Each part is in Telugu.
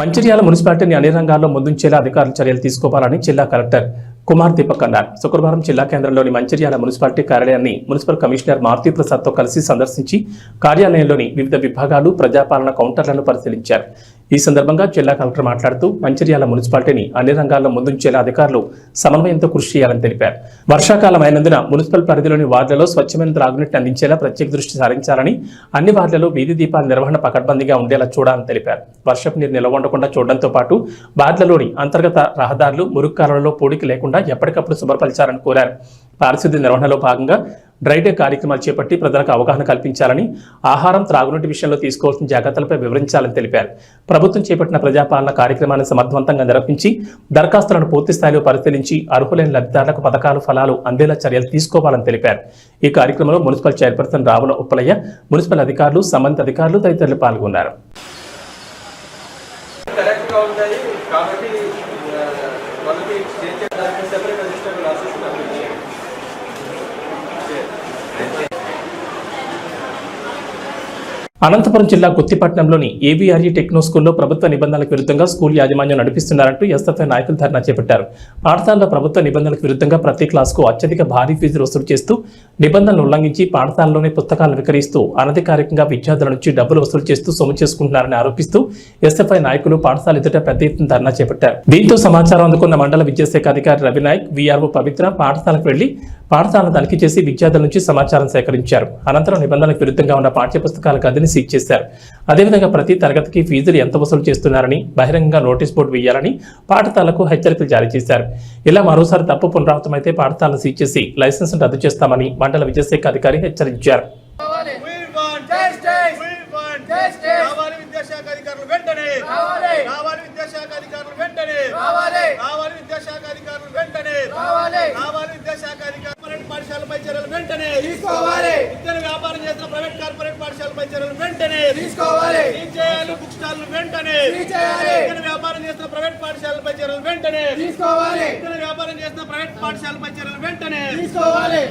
మంచిర్యాల మున్సిపాలిటీని అన్ని రంగాల్లో ముందుంచేలా అధికారులు చర్యలు తీసుకోవాలని జిల్లా కలెక్టర్ కుమార్ దీపక్ అన్నారు. శుక్రవారం జిల్లా కేంద్రంలోని మంచిర్యాల మున్సిపాలిటీ కార్యాలయాన్ని మున్సిపల్ కమిషనర్ మారుతి ప్రసాద్తో కలిసి సందర్శించి కార్యాలయంలోని వివిధ విభాగాలు ప్రజాపాలన కౌంటర్లను పరిశీలించారు. ఈ సందర్భంగా జిల్లా కలెక్టర్ మాట్లాడుతూ మంచిర్యాల మున్సిపాలిటీని అన్ని రంగాల్లో ముందుంచేలా అధికారులు సమన్వయంతో కృషి చేయాలని తెలిపారు. వర్షాకాలం అయినందున మున్సిపల్ పరిధిలోని వార్డులలో స్వచ్ఛమైన త్రాగునీటిని అందించేలా ప్రత్యేక దృష్టి సారించాలని అన్ని వార్డులలో వీధి దీపాల నిర్వహణ పకడ్బందీగా ఉండేలా చూడాలని తెలిపారు. వర్షపు నీరు నిల్వ ఉండకుండా చూడడంతో పాటు వార్డులలోని అంతర్గత రహదారులు మురుగు కాలంలో పూడికి లేకుండా ఎప్పటికప్పుడు శుభ్రపరిచారని కోరారు. పారిశుద్ధ్య నిర్వహణలో భాగంగా డ్రైడే కార్యక్రమాలు చేపట్టి ప్రజలకు అవగాహన కల్పించాలని ఆహారం త్రాగునీటి విషయంలో తీసుకోవాల్సిన జాగ్రత్తలపై వివరించాలని తెలిపారు. ప్రభుత్వం చేపట్టిన ప్రజాపాలన కార్యక్రమాన్ని సమర్థవంతంగా నిర్వహించి దరఖాస్తులను పూర్తి స్థాయిలో పరిశీలించి అర్హులైన లబ్ధిదారులకు పథకాలు ఫలాలు అందేలా చర్యలు తీసుకోవాలని తెలిపారు. ఈ కార్యక్రమంలో municipal chairperson Ravula Uppalaiah municipal అధికారులు సంబంధిత అధికారులు తదితరులు పాల్గొన్నారు. కాబట్టి వాళ్ళకి సెపరేట్ రిజిస్టర్ అనంతపురం జిల్లా కొత్తిపట్నంలోని ఏవీఆర్ఈ టెక్నో స్కూల్లో ప్రభుత్వ నిబంధనలకు విరుద్ధంగా స్కూల్ యాజమాన్యం నడిపిస్తున్నారంటూ ఎస్ఎఫ్ఐ నాయకులు ధర్నా చేపట్టారు. పాఠశాలలో ప్రభుత్వ నిబంధనలకు విరుద్ధంగా ప్రతి క్లాస్కు అత్యధిక భారీ ఫీజులు వసూలు చేస్తూ నిబంధనలు ఉల్లంఘించి పాఠశాలలోనే పుస్తకాలను విక్రయిస్తూ అనధికారికంగా విద్యార్థుల నుంచి డబ్బులు వసూలు చేస్తూ సొమ్ము చేసుకుంటున్నారని ఆరోపిస్తూ ఎస్ఎఫ్ఐ నాయకులు పాఠశాల ఎదుట పెద్ద ఎత్తున ధర్నా చేపట్టారు. దీంతో సమాచారం అందుకున్న మండల విద్యాశాఖ అధికారి రవినాయక్ వీఆర్ఓ పవిత్ర పాఠశాలకు వెళ్ళి పాఠశాలను తనిఖీ చేసి విద్యార్థుల నుంచి సమాచారం సేకరించారు. అనంతరం నిబంధనలకు విరుద్ధంగా ఉన్న పాఠ్యపుస్తకాల గదిని సీజ్ చేశారు. అదేవిధంగా ప్రతి తరగతికి ఫీజులు ఎంత వసూలు చేస్తున్నారని బహిరంగంగా నోటీస్ బోర్డు వేయాలని పాఠశాలకు హెచ్చరికలు జారీ చేశారు. ఇలా మరోసారి తప్పు పునరావృతమైతే పాఠశాలను సీజ్ చేసి లైసెన్స్ రద్దు చేస్తామని మండల విద్యాశాఖ అధికారి హెచ్చరించారు We want justice. We want justice. రావాలి విద్యాశాఖ అధికారులు వెంటనే రావాలి రావాలి విద్యాశాఖ అధికారులు వెంటనే రావాలి రావాలి విద్యాశాఖ అధికారులు వెంటనే రావాలి రావాలి విద్యాశాఖ అధికారులు కార్పొరేట్ పాఠశాలపై చర్యలు వెంటనే తీసుకోవాలి. విద్యను వ్యాపారం చేసిన ప్రైవేట్ కార్పొరేట్ పాఠశాలపై చర్యలు వెంటనే తీసుకోవాలి. చేయాలి? బుక్ స్టాల్ వెంటనే విద్యను వ్యాపారం చేసిన ప్రైవేట్ పాఠశాలపై చర్యలు వెంటనే తీసుకోవాలి. విద్యను వ్యాపారం చేసిన ప్రైవేట్ పాఠశాలపై చర్యలు వెంటనే తీసుకోవాలి.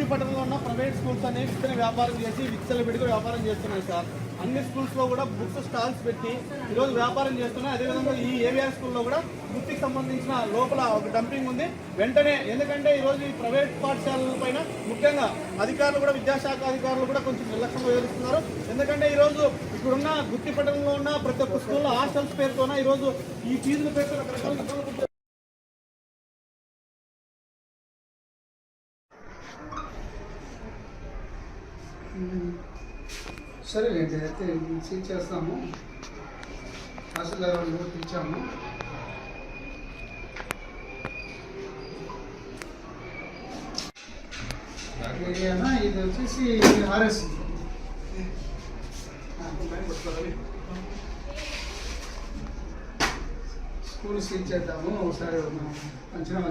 వృత్తి పట్టణంలో ఉన్న ప్రైవేట్ స్కూల్స్ అనేవి విత్తన వ్యాపారం చేసి విచ్చలు పెట్టి వ్యాపారం చేస్తున్నాయి సార్. అన్ని స్కూల్స్లో కూడా బుక్స్ స్టాల్స్ పెట్టి ఈరోజు వ్యాపారం చేస్తున్నాయి అదేవిధంగా ఈ ఏవిఆర్ స్కూల్లో కూడా వృత్తికి సంబంధించిన లోపల ఒక డంపింగ్ ఉంది. వెంటనే ఎందుకంటే ఈరోజు ఈ ప్రైవేట్ పాఠశాలల పైన ముఖ్యంగా అధికారులు కూడా విద్యాశాఖ అధికారులు కూడా కొంచెం నిర్లక్ష్యం వివరిస్తున్నారు ఎందుకంటే ఈరోజు ఇప్పుడున్న గుత్తి పట్టణంలో ఉన్న ప్రతి ఒక్క స్కూల్లో హాస్టల్స్ పేరుతోన ఈరోజు ఈ ఫీజులు పేరుతో రకరకాల ఇబ్బందులు సరేలేండి అయితే సీట్ చేస్తాము. అసలు నోట్ ఇచ్చాము. ఇది వచ్చేసి ఆర్ఎస్. స్కూల్ సీట్ చేద్దాము. ఒకసారి మనం పంచనామా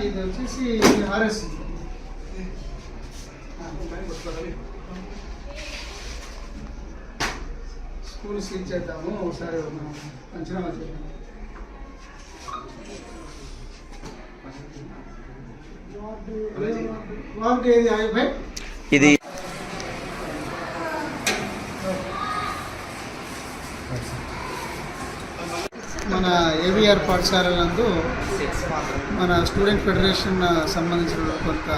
ఇది వచ్చేసి ఆర్ఎస్ స్కూల్ సీట్ చేద్దాము ఒకసారి మనం పంచనామా చేద్దాం వార్డు ఏది భయ్ ఇది మన ఏవిఆర్ పాఠశాలలందు మన స్టూడెంట్ ఫెడరేషన్ సంబంధించిన కొంత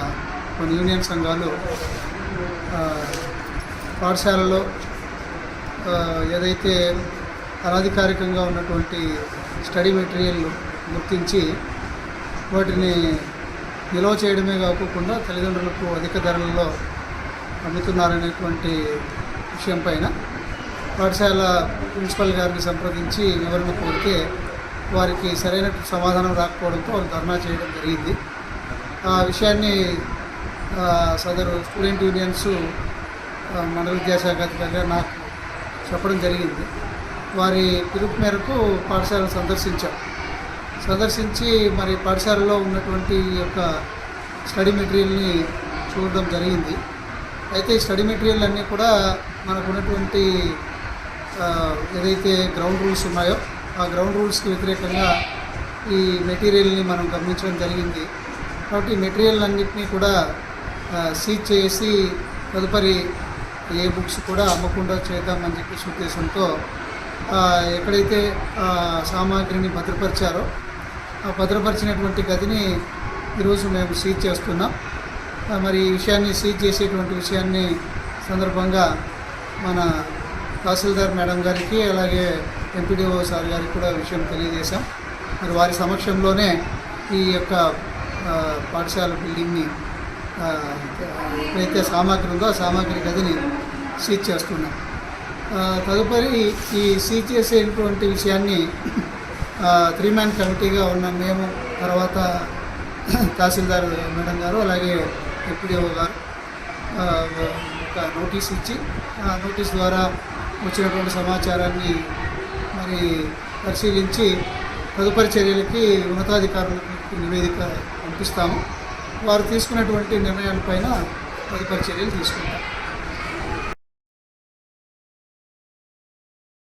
కొన్ని యూనియన్ సంఘాలు పాఠశాలలో ఏదైతే అనధికారికంగా ఉన్నటువంటి స్టడీ మెటీరియల్ గుర్తించి వాటిని నిల్వ చేయడమే కాకుండా తల్లిదండ్రులకు అధిక ధరలలో అమ్ముతున్నారనేటువంటి విషయం పైన పాఠశాల ప్రిన్సిపల్ గారిని సంప్రదించి వివరణ కోరితే వారికి సరైన సమాధానం రాకపోవడంతో వారు ధర్నా చేయడం జరిగింది. ఆ విషయాన్ని సదరు స్టూడెంట్ యూనియన్స్ మండల విద్యాశాఖ అధికారిగా నాకు చెప్పడం జరిగింది. వారి పిలుపు మేరకు పాఠశాలను సందర్శించాం. సందర్శించి మరి పాఠశాలలో ఉన్నటువంటి యొక్క స్టడీ మెటీరియల్ని చూడడం జరిగింది. అయితే ఈ స్టడీ మెటీరియల్ అన్నీ కూడా మనకు ఉన్నటువంటి ఏదైతే గ్రౌండ్ రూల్స్ ఉన్నాయో ఆ గ్రౌండ్ రూల్స్కి వ్యతిరేకంగా ఈ మెటీరియల్ని మనం గమనించడం జరిగింది. కాబట్టి మెటీరియల్ అన్నింటినీ కూడా సీజ్ చేసి తదుపరి ఏ బుక్స్ కూడా అమ్మకుండా చేద్దామని చెప్పేసి ఉద్దేశంతో ఎక్కడైతే సామాగ్రిని భద్రపరిచారో ఆ భద్రపరిచినటువంటి గదిని ఈరోజు మేము సీజ్ చేస్తున్నాం. మరి ఈ విషయాన్ని సీజ్ చేసేటువంటి విషయాన్ని సందర్భంగా మన తహసీల్దార్ మేడం గారికి అలాగే ఎంపీడీఓ సార్ గారికి కూడా విషయం తెలియజేశాం. మరి వారి సమక్షంలోనే ఈ యొక్క పాఠశాల బిల్డింగ్ని ఎప్పుడైతే సామాగ్రి ఉందో ఆ సామాగ్రి గదిని సీజ్ చేస్తున్నాం. తదుపరి ఈ సీజ్ చేసేటువంటి విషయాన్ని త్రీ మ్యాన్ కమిటీగా ఉన్న మేము తర్వాత తహసీల్దార్ మేడం గారు అలాగే ఎంపీడీఓ గారు ఒక నోటీస్ ఇచ్చి ఆ నోటీస్ ద్వారా వచ్చినటువంటి సమాచారాన్ని మరి పరిశీలించి తదుపరి చర్యలకి ఉన్నతాధికారులకు నివేదిక పంపిస్తాము. వారు తీసుకున్నటువంటి నిర్ణయాలపైన తదుపరి చర్యలు తీసుకుంటాం.